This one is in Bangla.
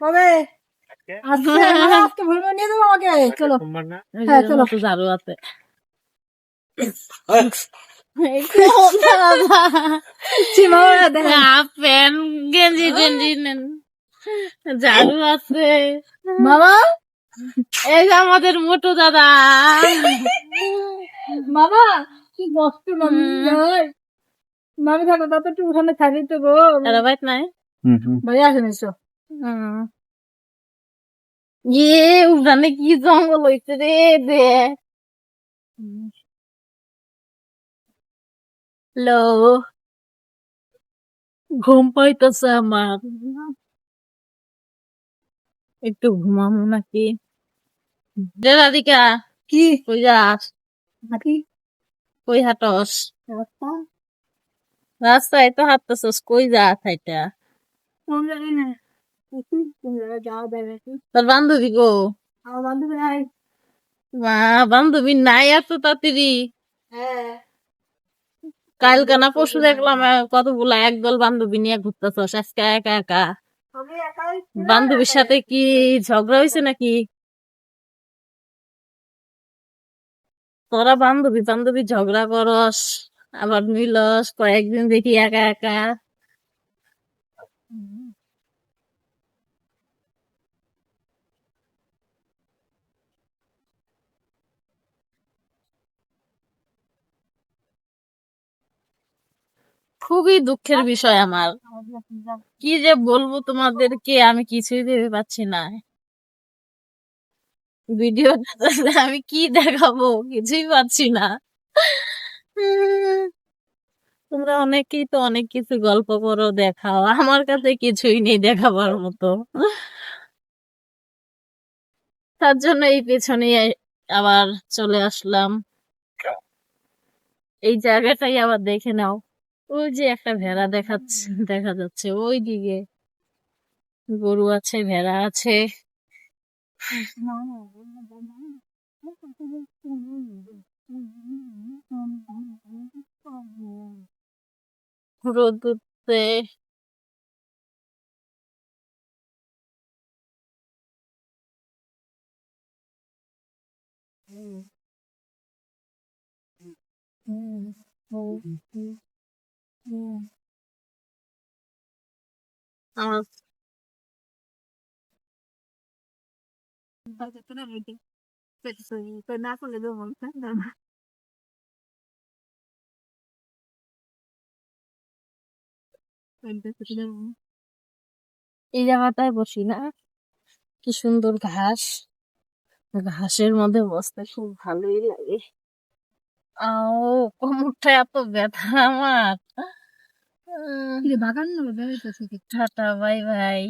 কবে আজকে? আজকে ভুলবে নিয়ে দেবো আমাকে। চলো। হ্যাঁ, চলো। তো ঝাড়ু আছে। মামা? এই আমাদের মোটো দাদা। মামা কি কষ্ট মামি? থাকো তাতে একটু ওখানে থাকি তো গো। এরা নাই? ভাই আসেন এসো। হুম। ইয়ে উঠানে কি জঙ্গল হইছে রে দে হ্যালো ঘুম পাইতেছে আমার একটু ঘুমামো নাকি রে রাধিকা কি কই যাস নাকি কই হাঁটস রাস্তা রাস্তায় তো হাঁটতেছস কই যাস হাইটা জানি না যাওয়া তোর বান্ধবী গো? আমার বান্ধবী নাই। মা বান্ধবী নাই এত তাড়াতাড়ি? হ্যাঁ। কালকে না পরশু দেখলাম আহ, কতগুলা একদল বান্ধবী নিয়ে ঘুরতেছস আজকে একা একা? বান্ধবীর সাথে কি ঝগড়া হয়েছে নাকি? তোরা বান্ধবী বান্ধবী ঝগড়া করস আবার মিলস কয়েকদিন দেখি একা একা। খুবই দুঃখের বিষয় আমার। কি যে বলব তোমাদেরকে আমি কিছুই ভেবে পাচ্ছি না। ভিডিও আমি কি দেখাবো? কিছুই পাচ্ছি না। তোমরা অনেকেই তো অনেক কিছু গল্প করো দেখাও। আমার কাছে কিছুই নেই দেখাবার মতো। তার জন্য এই পেছনে আবার চলে আসলাম। এই জায়গাটাই আবার দেখে নাও। ওই যে একটা ভেড়া দেখাচ্ছে, দেখা যাচ্ছে ওই দিকে গরু আছে, ভেড়া আছে। রোদ উঠছে আমার না করলে দেবো না। এই জায়গাটায় বসি না। কি সুন্দর ঘাস। ঘাসের মধ্যে বসতে খুব ভালোই লাগে। আও কোমরটা এত ব্যথা আমার। বাগান ভাই ভাই বাই।